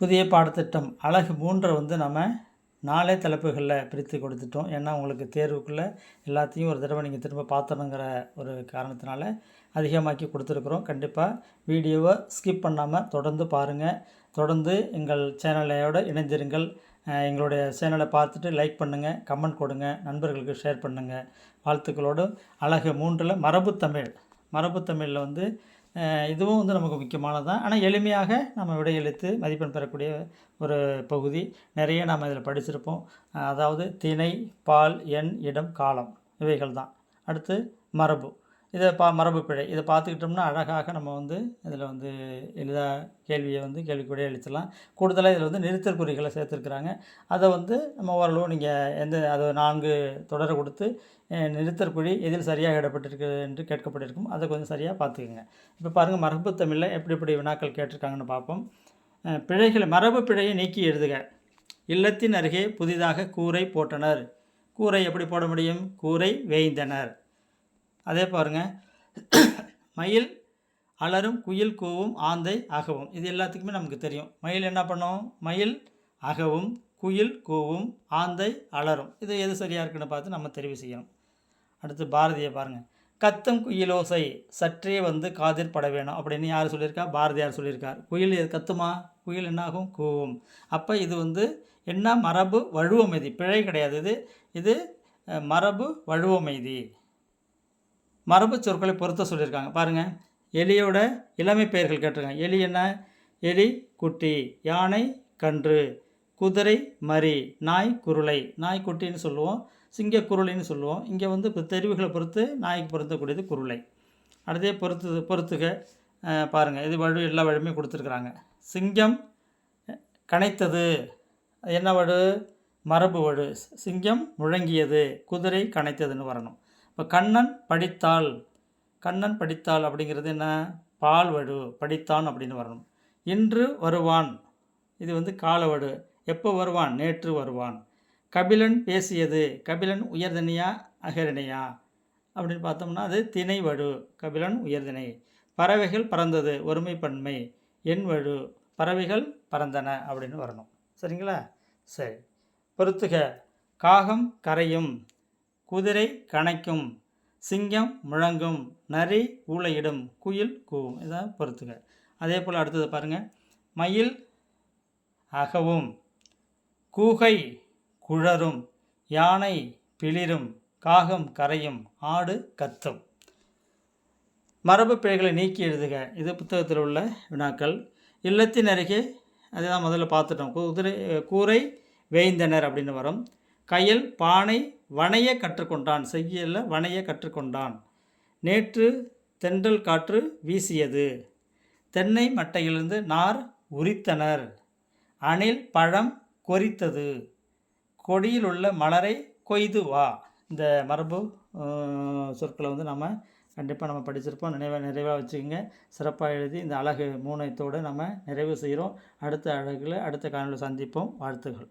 புதிய பாடத்திட்டம் அழகு மூன்றை வந்து நம்ம நாலே தலைப்புகளில் பிரித்து கொடுத்துட்டோம். ஏன்னா உங்களுக்கு தேர்வுக்குள்ளே எல்லாத்தையும் ஒரு தடவை நீங்கள் திரும்ப பார்த்தணுங்கிற ஒரு காரணத்தினால அதிகமாக்கி கொடுத்துருக்குறோம். கண்டிப்பாக வீடியோவை ஸ்கிப் பண்ணாமல் தொடர்ந்து பாருங்கள் தொடர்ந்து எங்கள் சேனலையோடு இணைந்திருங்கள். எங்களுடைய சேனலை பார்த்துட்டு லைக் பண்ணுங்கள் கமெண்ட் கொடுங்க நண்பர்களுக்கு ஷேர் பண்ணுங்கள் வாழ்த்துக்களோடு அழகு மூன்றில் மரபுத்தமிழ். மரபுத்தமிழில் வந்து இதுவும் வந்து நமக்கு முக்கியமானது? தான் ஆனால் எளிமையாக நம்ம விடையளித்து மதிப்பெண் பெறக்கூடிய ஒரு பகுதி. நிறைய நாம் இதில் படிச்சிருப்போம். அதாவது திணை பால் எண் இடம் காலம். இவைகள் தான் அடுத்து மரபு. இதை பா மரபு பிழை. இதை பார்த்துக்கிட்டோம்னா அழகாக நம்ம வந்து இதில் வந்து எளிதாக கேள்வியை வந்து கேள்விக்கு அளிச்சிடலாம். கூடுதலாக இதில் வந்து நிறுத்தற்குறிகளை சேர்த்துருக்குறாங்க. அதை வந்து நம்ம ஓரளவு நீங்கள் எந்த அதை நான்கு தொடரை கொடுத்து நிறுத்தற்குழி எதில் சரியாக இடப்பட்டிருக்கு என்று கேட்கப்பட்டிருக்கும். அதை கொஞ்சம் சரியாக பார்த்துக்குங்க. இப்போ பாருங்கள் மரபு தமிழில் எப்படி எப்படி வினாக்கள் கேட்டிருக்காங்கன்னு பார்ப்போம். பிழைகளை மரபு பிழையை நீக்கி எழுதுக. இல்லத்தின் அருகே புதிதாக கூரை போட்டனர். கூரை எப்படி போட முடியும்? கூரை வேய்ந்தனர். அதே பாருங்க. மயில் அலரும் குயில் கூவும் ஆந்தை அகவும். இது எல்லாத்துக்குமே நமக்கு தெரியும். மயில் என்ன பண்ணும்? மயில் அகவும் குயில் கூவும் ஆந்தை அலரும் இது எது சரியாக இருக்குன்னு பார்த்து நம்ம தெரிவு செய்யணும். அடுத்து பாரதியை பாருங்கள் கத்தம் குயிலோசை சற்றே வந்து காதில் பட வேணும் அப்படின்னு யார் சொல்லியிருக்கா? பாரதியார் சொல்லியிருக்கார். குயில் கத்துமா? குயில் என்னாகும்? கூவும். அப்போ இது வந்து என்ன? மரபு வழுவமைதி பிழை கிடையாது. இது இது மரபு வழுவமைதி மரபு சொற்களை பொருத்த சொல்லியிருக்காங்க. பாருங்கள் எலியோட இளமை பெயர்கள் கேட்டிருக்காங்க. எலி என்ன? எலி குட்டி யானை கன்று குதிரை மரி நாய் குருளை. நாய் குட்டின்னு சொல்லுவோம். சிங்க குருளைன்னு சொல்லுவோம். இங்கே வந்து இப்போ தெரிவுகளை பொறுத்து நாய்க்கு பொருத்தக்கூடியது குருளை. அடுத்தே பொறுத்து பொறுத்துக பாருங்கள் இது வழி எல்லா வழியுமே கொடுத்துருக்குறாங்க. சிங்கம் கனைத்தது. என்ன வடு மரபு வடு சிங்கம் முழங்கியது. குதிரை கனைத்ததுன்னு வரணும். இப்போ கண்ணன் படித்தாள். கண்ணன் படித்தாள் அப்படிங்கிறது என்ன? பால் வடு படித்தான் அப்படின்னு வரணும். இன்று வருவான். இது வந்து காலவடு. எப்போ வருவான்? நேற்று வருவான். கபிலன் பேசியது. கபிலன் உயர்தனியா அகரணியா? அப்படின்னு பார்த்தோம்னா அது திணை வடு கபிலன் உயர்திணை. பறவைகள் பறந்தது ஒருமை பன்மை என் வடு பறவைகள் பறந்தன அப்படின்னு வரணும். சரிங்களா? சரி. பொறுத்துக. காகம் கரையும். குதிரை கணைக்கும் சிங்கம் முழங்கும் நரி ஊழையிடும் குயில் கூவும். இதான் பொறுத்துங்க அதே போல் அடுத்தது பாருங்கள் மயில் அகவும் கூகை குழரும் யானை பிளிரும் காகம் கரையும் ஆடு கத்தும். மரபு பிழைகளை நீக்கி எழுதுக. இது புத்தகத்தில் உள்ள வினாக்கள். இல்லத்தின் அருகே அதுதான் முதல்ல பார்த்துட்டோம். குதிரை கூரை வேய்ந்தனர் அப்படின்னு வரும். கயல் பானை வனைய கற்றுக்கொண்டான். செய்யல வனைய கற்றுக்கொண்டான். நேற்று தென்றல் காற்று வீசியது. தென்னை மட்டையிலிருந்து நார் உரித்தனர். அணில் பழம் கொறித்தது கொடியில் உள்ள மலரை கொய்து வா. இந்த மரபு சொற்களை வந்து நம்ம கண்டிப்பாக நம்ம படிச்சிருப்போம். நினைவாக நிறைவாக வச்சுக்கோங்க. சிறப்பாக எழுதி இந்த அழகு மூணயத்தோடு நம்ம நிறைவு செய்கிறோம். அடுத்த அழகில் அடுத்த காணொலி சந்திப்போம். வாழ்த்துகள்.